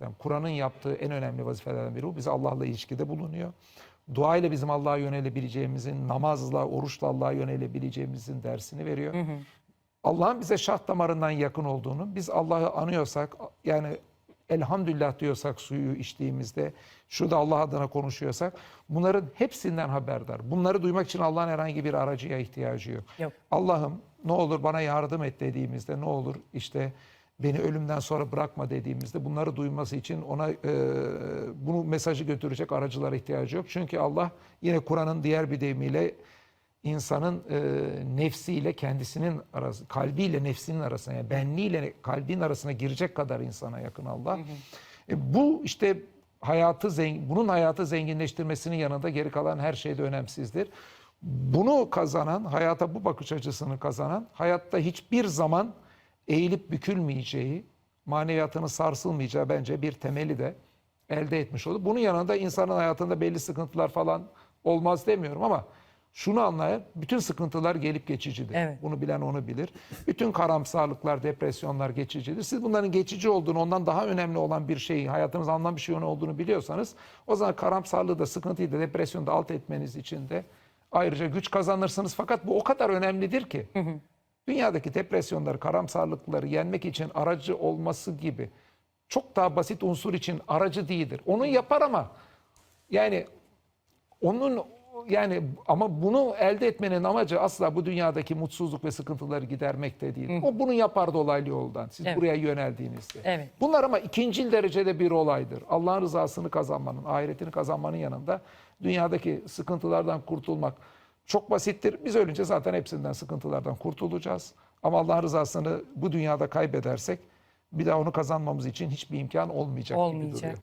gerçekten. Kur'an'ın yaptığı en önemli vazifelerden biri bu. Bizi Allah'la ilişkide bulunuyor. Dua ile bizim Allah'a yönelebileceğimizin, namazla, oruçla Allah'a yönelebileceğimizin dersini veriyor. Allah'ın bize şah damarından yakın olduğunu, biz Allah'ı anıyorsak, yani elhamdülillah diyorsak suyu içtiğimizde, şurada Allah adına konuşuyorsak, bunların hepsinden haberdar. Bunları duymak için Allah'ın herhangi bir aracıya ihtiyacı yok. Yok. Allah'ım ne olur bana yardım et dediğimizde, ne olur işte beni ölümden sonra bırakma dediğimizde bunları duyması için ona e, bunu mesajı götürecek aracılara ihtiyacı yok. Çünkü Allah yine Kur'an'ın diğer bir deyimiyle insanın e, nefsiyle kendisinin arası, kalbiyle nefsinin arasına, yani benliğiyle kalbin arasına girecek kadar insana yakın Allah. E, bu işte hayatı zengin, bunun hayatı zenginleştirmesinin yanında geri kalan her şey de önemsizdir. Bunu kazanan, hayata bu bakış açısını kazanan, hayatta hiçbir zaman eğilip bükülmeyeceği, maneviyatının sarsılmayacağı bence bir temeli de elde etmiş olur. Bunun yanında insanın hayatında belli sıkıntılar falan olmaz demiyorum ama şunu anlayın, bütün sıkıntılar gelip geçicidir. Evet. Bunu bilen onu bilir. Bütün karamsarlıklar, depresyonlar geçicidir. Siz bunların geçici olduğunu, ondan daha önemli olan bir şeyin, hayatınızda anlam bir şey olduğunu biliyorsanız, o zaman karamsarlığı da, sıkıntıyı da, depresyonu da alt etmeniz için de ayrıca güç kazanırsınız. Fakat bu o kadar önemlidir ki, dünyadaki depresyonları, karamsarlıkları yenmek için aracı olması gibi çok daha basit unsur için aracı değildir. Onu yapar ama yani onun yani ama bunu elde etmenin amacı asla bu dünyadaki mutsuzluk ve sıkıntıları gidermek de değil. O bunu yapar dolaylı yoldan. Siz Evet. buraya yöneldiğinizde. Evet. Bunlar ama ikincil derecede bir olaydır. Allah'ın rızasını kazanmanın, ahiretini kazanmanın yanında dünyadaki sıkıntılardan kurtulmak çok basittir. Biz ölünce zaten hepsinden sıkıntılardan kurtulacağız. Ama Allah'ın rızasını bu dünyada kaybedersek bir daha onu kazanmamız için hiçbir imkan olmayacak, gibi Olmayacak. duruyor.